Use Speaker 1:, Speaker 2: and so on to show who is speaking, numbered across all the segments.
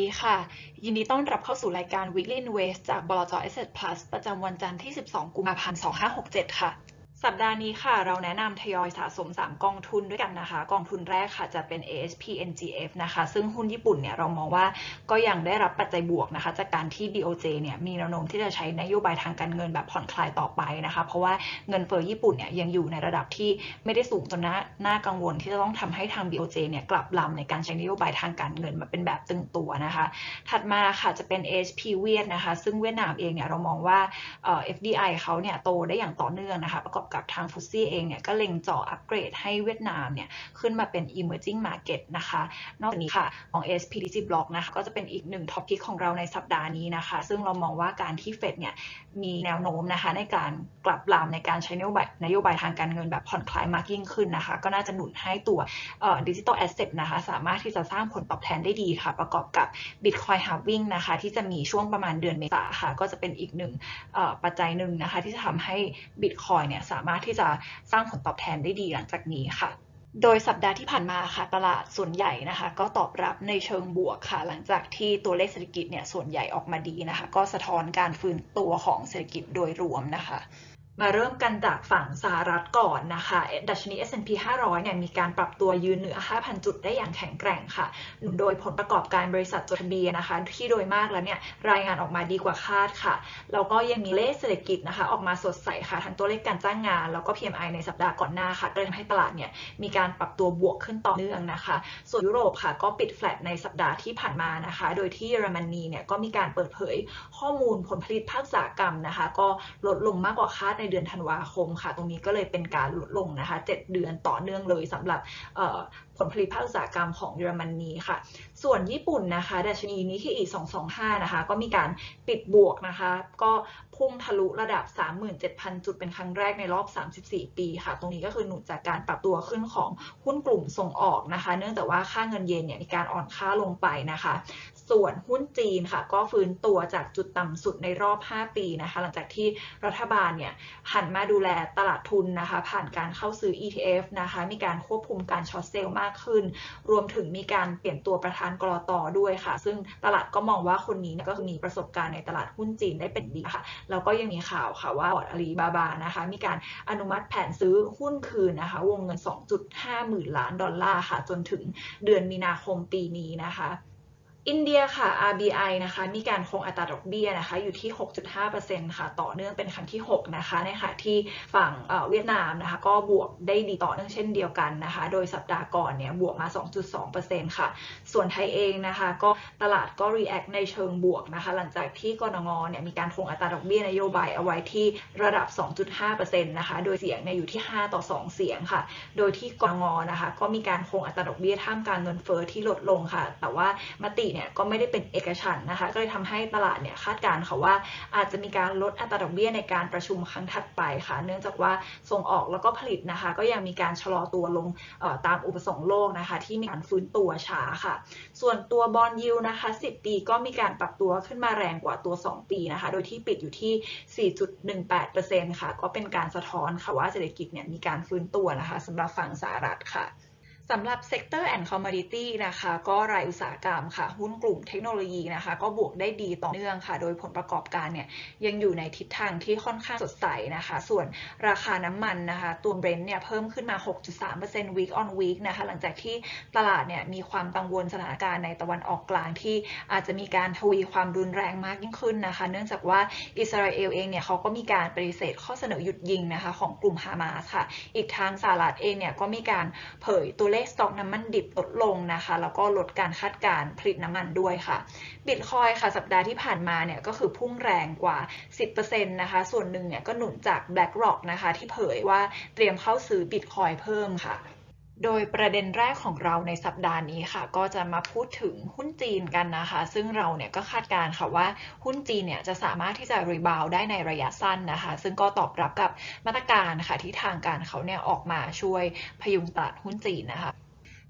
Speaker 1: ดีค่ะ ยินดีต้อนรับเข้าสู่รายการ Weekly Invest จากบลจ Asset Plus ประจำวันจันทร์ที่ 12 กุมภาพันธ์ 2567 ค่ะ สัปดาห์นี้ค่ะ เราแนะนำทยอยสะสม 3 กองทุนด้วยกันนะคะ กองทุนแรกค่ะจะเป็น ASP NGF นะคะ ซึ่งหุ้นญี่ปุ่นเนี่ยเรามองว่าก็ยังได้รับปัจจัยบวกนะคะ จากการที่ BOJ เนี่ยมีแนวโน้มที่จะใช้นโยบายทางการเงินแบบผ่อนคลายต่อไปนะคะ เพราะว่าเงินเฟ้อญี่ปุ่นเนี่ยยังอยู่ในระดับที่ไม่ได้สูงจนน่าน่ากังวลที่จะต้องทำให้ทาง BOJ เนี่ยกลับลำในการใช้นโยบายทางการเงินมาเป็นแบบตึงตัวนะคะ ถัดมาค่ะจะเป็น ASP เวียดนะคะ ซึ่งเวียดนามเองเนี่ยเรามองว่า FDI เขาเนี่ยโตได้อย่างต่อเนื่องนะคะประกอบกับทางฟุตซี่เองเนี่ยก็เล็งเจาะอัปเกรดให้เวียดนามเนี่ยขึ้นมาเป็น emerging market นะคะ นอกจากนี้ค่ะของ SPDC Block นะคะก็จะเป็นอีกหนึ่งท็อปพิกของเราในสัปดาห์นี้นะคะ ซึ่งเรามองว่าการที่เฟดเนี่ยมีแนวโน้มนะคะในการกลับลำในการใช้นโยบายนโยบายทางการเงินแบบผ่อนคลายมากยิ่งขึ้นนะคะ ก็น่าจะหนุนให้ตัวดิจิทัลแอสเซทนะคะสามารถที่จะสร้างผลตอบแทนได้ดีค่ะ ประกอบกับ Bitcoin Halving นะคะที่จะมีช่วงประมาณเดือนเมษาค่ะก็จะเป็นอีกหนึ่งปัจจัยหนึ่งนะคะที่จะทำให้ Bitcoin เนี่ยสามารถที่จะสร้างผลตอบแทนได้ดีหลังจากนี้ค่ะโดยสัปดาห์ที่ผ่านมาค่ะ ตลาดส่วนใหญ่นะคะ ก็ตอบรับในเชิงบวกค่ะ หลังจากที่ตัวเลขเศรษฐกิจเนี่ยส่วนใหญ่ออกมาดีนะคะ ก็สะท้อนการฟื้นตัวของเศรษฐกิจโดยรวมนะคะ มาเริ่มกันจากฝั่งสหรัฐก่อนนะคะ ดัชนี S&P 500 เนี่ยมีการปรับตัวยืนเหนือ 5,000 จุดได้อย่างแข็งแกร่งค่ะ โดยผลประกอบการบริษัทจดทะเบียนนะคะ ที่โดยมากแล้วเนี่ยรายงานออกมาดีกว่าคาดค่ะ แล้วก็ยังมีเลขเศรษฐกิจนะคะ ออกมาสดใสค่ะ ทั้งตัวเลขการจ้างงาน แล้วก็ PMI ในสัปดาห์ก่อนหน้าค่ะก็เลยทำให้ตลาดเนี่ยมีการปรับตัวบวกขึ้นต่อเนื่องนะคะ ส่วนยุโรปค่ะก็ปิดแฟลตในสัปดาห์ที่ผ่านมานะคะ โดยที่เยอรมนีเนี่ยก็มีการเปิดเผยข้อมูลผลผลิตภาคอุตสาหกรรมนะคะ ก็ลดลงมากกว่าคาดในเดือนธันวาคมค่ะ ตรงนี้ก็เลยเป็นการลดลงนะคะ 7 เดือนต่อเนื่องเลยสำหรับผลผลิตภาคอุตสาหกรรมของเยอรมนีค่ะ ส่วนญี่ปุ่นนะคะดัชนีนี้ที่อี225 นะคะ ก็มีการปิดบวกนะคะ ก็ พุ่งทะลุระดับ 37,000 จุดเป็นครั้งแรกในรอบ 34 ปีค่ะ ตรงนี้ก็คือหนุนจากการปรับตัวขึ้นของหุ้นกลุ่มส่งออกนะคะ เนื่องจากว่าค่าเงินเยนเนี่ยมีการอ่อนค่าลงไปนะคะ ส่วนหุ้นจีนค่ะ ก็ฟื้นตัวจากจุดต่ำสุดในรอบ 5 ปีนะคะ หลังจากที่รัฐบาลเนี่ยหันมาดูแลตลาดทุนนะคะ ผ่านการเข้าซื้อ ETF นะคะ มีการควบคุมการช็อตเซลล์มากขึ้น รวมถึงมีการเปลี่ยนตัวประธานกรอตอด้วยค่ะ ซึ่งตลาดก็มองว่าคนนี้ก็คือมีประสบการณ์ในตลาดหุ้นจีนได้เป็นดีค่ะแล้วก็ยังมีข่าวค่ะว่าบอร์ดอาลีบาบานะคะ มีการอนุมัติแผนซื้อหุ้นคืนนะคะ วงเงิน 2.5 หมื่นล้านดอลลาร์ค่ะ จนถึงเดือนมีนาคมปีนี้นะคะ อินเดียค่ะ RBI นะคะ มีการคงอัตราดอกเบี้ยนะคะ อยู่ที่ 6.5%ค่ะ ต่อเนื่องเป็นครั้งที่ 6 นะคะ ในขณะที่ฝั่งเวียดนามนะคะ ก็บวกได้ดีต่อเนื่องเช่นเดียวกันนะคะ โดยสัปดาห์ก่อนเนี่ย บวกมา 2.2%ค่ะ ส่วนไทยเองนะคะ ก็ตลาดก็ react ในเชิงบวกนะคะ หลังจากที่กรงเนี่ย มีการคงอัตราดอกเบี้ยนโยบายเอาไว้ที่ระดับ 2.5%นะคะ โดยเสียงเนี่ยอยู่ที่ 5 ต่อ 2 เสียงค่ะ โดยที่กรงงนะคะ ก็มีการคงอัตราดอกเบี้ยท่ามกลางเงินเฟ้อที่ลดลงค่ะ แต่ว่ามติเนี่ยก็ไม่ได้เป็นเอกฉันนะคะ ก็เลยทำให้ตลาดเนี่ยคาดการณ์ค่ะว่าอาจจะมีการลดอัตราดอกเบี้ยในการประชุมครั้งถัดไปค่ะ เนื่องจากว่าส่งออกแล้วก็ผลิตนะคะ ก็ยังมีการชะลอตัวลงตามอุปสงค์โลกนะคะ ที่มีการฟื้นตัวช้าค่ะ ส่วนตัวบอลยูนะคะ 10 ปีก็มีการปรับตัวขึ้นมาแรงกว่าตัว 2 ปีนะคะ โดยที่ปิดอยู่ที่ 4.18%ค่ะ ก็เป็นการสะท้อนค่ะว่าเศรษฐกิจเนี่ยมีการฟื้นตัวนะคะสำหรับฝั่งสหรัฐค่ะ สำหรับ Sector and Commodity นะคะ ก็รายอุตสาหกรรมค่ะ หุ้นกลุ่มเทคโนโลยีนะคะ ก็บวกได้ดีต่อเนื่องค่ะ โดยผลประกอบการเนี่ยยังอยู่ในทิศทางที่ค่อนข้างสดใสนะคะ ส่วนราคาน้ำมันนะคะ ตัวเบรนท์เนี่ยเพิ่มขึ้นมา 6.3% week on week นะคะ หลังจากที่ตลาดเนี่ยมีความกังวลสถานการณ์ในตะวันออกกลางที่อาจจะมีการทวีความรุนแรงมากยิ่งขึ้นนะคะ เนื่องจากว่าอิสราเอลเองเนี่ยเขาก็มีการปฏิเสธข้อเสนอหยุดยิงนะคะของกลุ่มฮามาสค่ะ อีกทางสหรัฐเองเนี่ยก็มีการเผยตัวเลขสต็อกน้ำมันดิบลดลงนะคะ แล้วก็ลดการคาดการผลิตน้ำมันด้วยค่ะบิตคอยค่ะ สัปดาห์ที่ผ่านมาเนี่ยก็คือพุ่งแรงกว่า 10%นะคะ ส่วนหนึ่งเนี่ยก็หนุนจาก BlackRock นะคะ ที่เผยว่าเตรียมเข้าซื้อบิตคอยเพิ่มค่ะ โดยประเด็นแรกของเราในสัปดาห์นี้ค่ะ ก็จะมาพูดถึงหุ้นจีนกันนะคะ ซึ่งเราเนี่ยก็คาดการณ์ค่ะว่าหุ้นจีนเนี่ยจะสามารถที่จะรีบาวได้ในระยะสั้นนะคะ ซึ่งก็ตอบรับกับมาตรการค่ะที่ทางการเขาเนี่ยออกมาช่วยพยุงตลาดหุ้นจีนนะคะ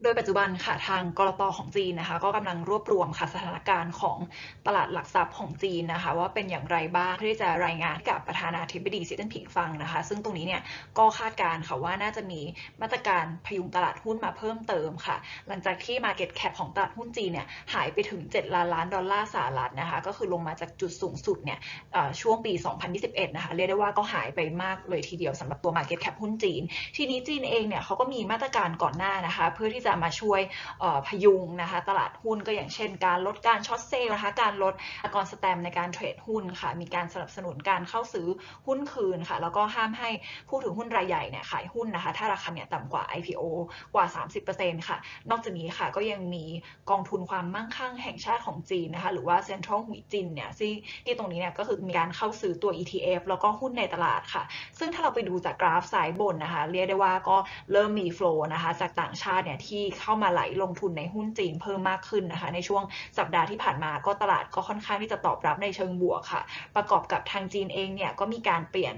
Speaker 1: โดยปัจจุบันค่ะทางกรตของจีนนะคะ ก็กำลังรวบรวมค่ะสถานการณ์ของตลาดหลักทรัพย์ของจีนนะคะ ว่าเป็นอย่างไรบ้างเพื่อที่จะรายงานกับประธานาธิบดีสีจิ้นผิงฟังนะคะ ซึ่งตรงนี้เนี่ยก็คาดการ์ค่ะว่าน่าจะมีมาตรการพยุงตลาดหุ้นมาเพิ่มเติมค่ะ หลังจากที่ Market Cap ของตลาดหุ้นจีนเนี่ยหายไปถึง 7 ล้านล้านดอลลาร์สหรัฐนะคะ ก็คือลงมาจากจุดสูงสุดเนี่ยช่วงปี 2021 นะคะ เรียกได้ว่าก็หายไปมากเลยทีเดียวสำหรับตัว Market Cap หุ้นจีน ทีนี้จีนเองเนี่ยเขาก็มีมาตรการก่อนหน้านะคะ เพื่อที่จะมาช่วยพยุงนะคะตลาดหุ้นก็อย่างเช่น การลดการช็อตเซลล์นะคะการลดอกรสแตมในการเทรดหุ้นค่ะมีการสนับสนุนการเข้าซื้อหุ้นคืนค่ะแล้วก็ห้ามให้ผู้ถือหุ้นรายใหญ่เนี่ยขายหุ้นนะคะถ้าราคาเนี่ยต่ำกว่า IPO กว่า 30%ค่ะ นอกจากนี้ค่ะก็ยังมีกองทุนความมั่งคั่งแห่งชาติของจีนนะคะหรือว่า Central หุยจินเนี่ยที่ที่ตรงนี้เนี่ยก็คือมีการเข้าซื้อตัว ETF แล้วก็หุ้นในตลาดค่ะ ซึ่งถ้าเราไปดูจากกราฟสายบนนะคะ เรียกได้ว่าก็เริ่มมีโฟล์นะคะจากต่างชาติเนี่ยที่เข้ามาไหลลงทุนในหุ้นจีนเพิ่มมากขึ้นนะคะ ในช่วงสัปดาห์ที่ผ่านมาก็ตลาดก็ค่อนข้างที่จะตอบรับในเชิงบวกค่ะ ประกอบกับทางจีนเองเนี่ยก็มีการเปลี่ยน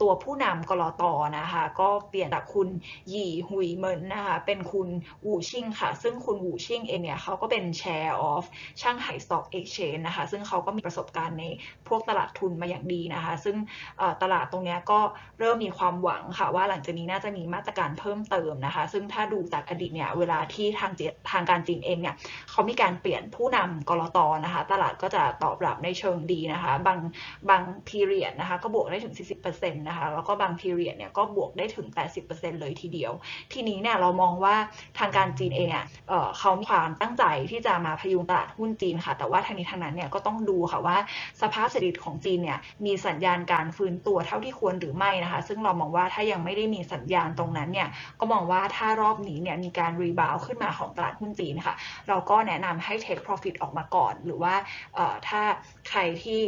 Speaker 1: ตัวผู้นำกรอตอนะคะ ก็เปลี่ยนจากคุณหยี่หุยเหมินนะคะ เป็นคุณวูชิงค่ะ ซึ่งคุณวูชิงเองเนี่ยเขาก็เป็น Chair of ช่างไห่ Stock Exchange นะคะ ซึ่งเขาก็มีประสบการณ์ในพวกตลาดทุนมาอย่างดีนะคะ ซึ่งตลาดตรงนี้ก็เริ่มมีความหวังค่ะ ว่าหลังจากนี้น่าจะมีมาตรการเพิ่มเติมนะคะ ซึ่งถ้าดูจากอดีตเนี่ยเวลาที่ทางทางการจีนเองเนี่ยเขามีการเปลี่ยนผู้นำกรอตอนะคะ ตลาดก็จะตอบรับในเชิงดีนะคะ บางบางพีเรียดนะคะ ก็บวกได้ถึง 40 10%นะคะแล้วก็บางพีเรียดเนี่ยก็บวกได้ถึง 80%เลยทีเดียว ทีนี้เนี่ยเรามองว่าทางการจีนเองอะเขามีความตั้งใจที่จะมาพยุงตลาดหุ้นจีนค่ะ แต่ว่าทางนี้ทางนั้นเนี่ยก็ต้องดูค่ะว่าสภาพเศรษฐกิจของจีนเนี่ยมีสัญญาณการฟื้นตัวเท่าที่ควรหรือไม่นะคะ ซึ่งเรามองว่าถ้ายังไม่ได้มีสัญญาณตรงนั้นเนี่ยก็มองว่าถ้ารอบนี้เนี่ยมีการรีบาวขึ้นมาของตลาดหุ้นจีนค่ะเราก็แนะนำให้ take profit ออกมาก่อน หรือว่าถ้าใครที่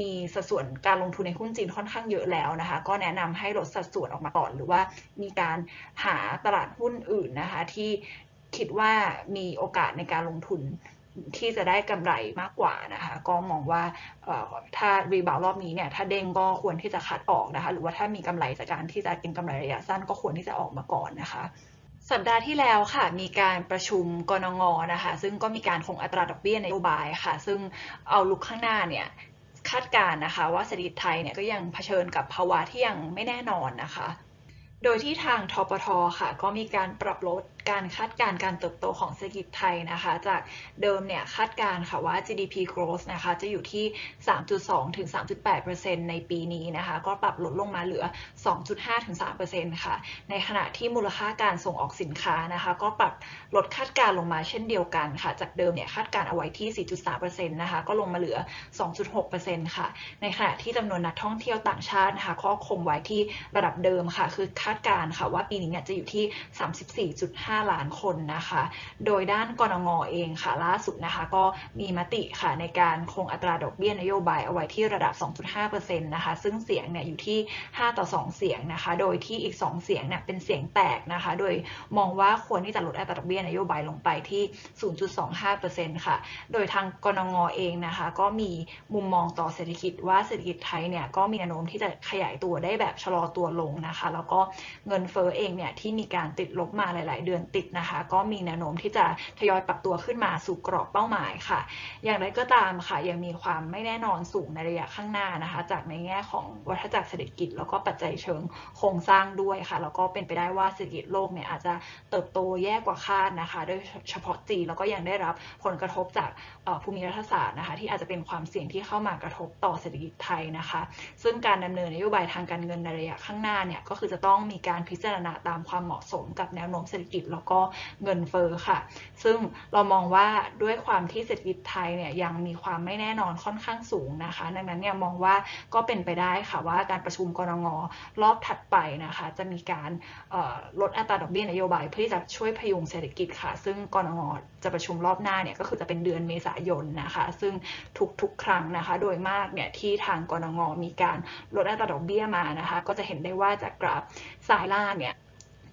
Speaker 1: มีสัดส่วนการลงทุนในหุ้นจีนค่อนข้างเยอะแล้วนะคะ ก็แนะนำให้ลดสัดส่วนออกมาก่อน หรือว่ามีการหาตลาดหุ้นอื่นนะคะ ที่คิดว่ามีโอกาสในการลงทุนที่จะได้กำไรมากกว่านะคะ ก็มองว่าถ้ารีบาวรอบนี้เนี่ยถ้าเด้งก็ควรที่จะคัดออกนะคะ หรือว่าถ้ามีกำไรจากการที่จะเก็งกำไรระยะสั้นก็ควรที่จะออกมาก่อนนะคะ สัปดาห์ที่แล้วค่ะมีการประชุมกรนงนะคะ ซึ่งก็มีการคงอัตราดอกเบี้ยนโยบายค่ะ ซึ่งเอาลุกข้างหน้าเนี่ยคาดการนะคะว่าเศรษฐกิจไทยเนี่ยก็ยังเผชิญกับภาวะที่ยังไม่แน่นอนนะคะ โดยที่ทางทปทค่ะ ก็มีการปรับลด การคาดการณ์การเติบโตของเศรษฐกิจไทยนะคะ จากเดิมเนี่ยคาดการณ์ค่ะว่า GDP growth นะคะจะอยู่ที่ 3.2 ถึง 3.8%ในปีนี้นะคะ ก็ปรับลดลงมาเหลือ 2.5 ถึง 3%ค่ะ ในขณะที่มูลค่าการส่งออกสินค้านะคะ ก็ปรับลดคาดการณ์ลงมาเช่นเดียวกันค่ะ จากเดิมเนี่ยคาดการณ์เอาไว้ที่ 4.3%นะคะ ก็ลงมาเหลือ 2.6%ค่ะ ในขณะที่จำนวนนักท่องเที่ยวต่างชาตินะคะก็คงไว้ที่ระดับเดิมค่ะ คือคาดการณ์ค่ะว่าปีนี้เนี่ยจะอยู่ที่ 34.5 5 ล้านคนนะคะ โดยด้านกรงงเองค่ะล่าสุดนะคะ ก็มีมติค่ะในการคงอัตราดอกเบี้ยนโยบายเอาไว้ที่ระดับ 2.5%นะคะ ซึ่งเสียงเนี่ยอยู่ที่ 5 ต่อ 2 เสียงนะคะ โดยที่อีก 2 เสียงเนี่ยเป็นเสียงแตกนะคะ โดยมองว่าควรที่จะลดอัตราดอกเบี้ยนโยบายลงไปที่ 0.25%ค่ะ โดยทางกรงงเองนะคะ ก็มีมุมมองต่อเศรษฐกิจว่าเศรษฐกิจไทยเนี่ยก็มีแนวโน้มที่จะขยายตัวได้แบบชะลอตัวลงนะคะ แล้วก็เงินเฟ้อเองเนี่ยที่มีการติดลบมาหลาย ๆ เดือนติดนะคะ ก็มีแนวโน้มที่จะทยอยปรับตัวขึ้นมาสู่กรอบเป้าหมายค่ะ อย่างไรก็ตามค่ะยังมีความไม่แน่นอนสูงในระยะข้างหน้านะคะ จากในแง่ของวัฏจักรเศรษฐกิจ แล้วก็ปัจจัยเชิงโครงสร้างด้วยค่ะ แล้วก็เป็นไปได้ว่าเศรษฐกิจโลกเนี่ยอาจจะเติบโตแย่กว่าคาดนะคะ โดยเฉพาะจีนแล้วก็ยังได้รับผลกระทบจากภูมิรัฐศาสตร์นะคะ ที่อาจจะเป็นความเสี่ยงที่เข้ามากระทบต่อเศรษฐกิจไทยนะคะ ซึ่งการดำเนินนโยบายทางการเงินในระยะข้างหน้าเนี่ยก็คือจะต้องมีการพิจารณาตามความเหมาะสมกับแนวโน้มเศรษฐกิจแล้วก็เงินเฟ้อค่ะ ซึ่งเรามองว่าด้วยความที่เศรษฐกิจไทยเนี่ยยังมีความไม่แน่นอนค่อนข้างสูงนะคะ ดังนั้นเนี่ยมองว่าก็เป็นไปได้ค่ะว่าการประชุมกรงงรอบถัดไปนะคะ จะมีการลดอัตราดอกเบี้ยนโยบายเพื่อที่จะช่วยพยุงเศรษฐกิจค่ะ ซึ่งกรงงจะประชุมรอบหน้าเนี่ยก็คือจะเป็นเดือนเมษายนนะคะ ซึ่งทุกๆ ครั้งนะคะ โดยมากเนี่ยที่ทางกรงงมีการลดอัตราดอกเบี้ยมานะคะ ก็จะเห็นได้ว่าจากกราฟสายล่างเนี่ย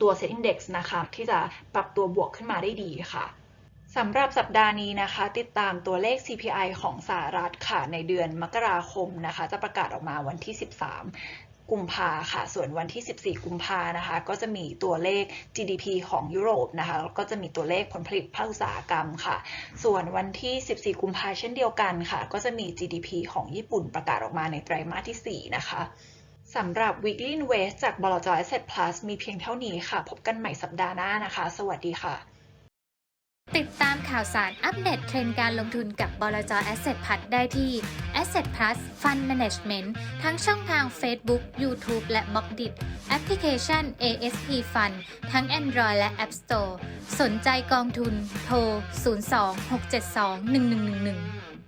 Speaker 1: ตัวเซ็ตอินดี x นะคะที่จะปรับตัวบวกขึ้นมาได้ดีค่ะสำหรับสัปดาห์นี้นะคะ ติดตามตัวเลข CPI ของสหรัฐค่ะในเดือนมกราคมนะคะ จะประกาศออกมาวันที่ 13 กุมภาค่ะ ส่วนวันที่ 14 กุมภานะคะ ก็จะมีตัวเลข GDP ของยุโรปนะคะแล้วก็จะมีตัวเลขผลผลิตภาคอุตสาหกรรมค่ะ ส่วนวันที่ 14 กุมภาเช่นเดียวกันค่ะ ก็จะมี GDP ของญี่ปุ่นประกาศออกมาในไตรมาสที่ 4 นะคะ สำหรับ Weekly Invest จากบลจ Asset Plus มีเพียงเท่านี้ค่ะ พบกันใหม่สัปดาห์หน้านะคะ สวัสดีค่ะ
Speaker 2: ติดตามข่าวสารอัปเดตเทรนด์การลงทุนกับบลจ Asset Plus ได้ที่ Asset Plus Fund Management ทั้งช่องทาง Facebook, YouTube และ b ล็อกดิแอปพลิเคชัน ASP Fund ทั้ง Android และ App Store สนใจกองทุน โทร 02 672 1111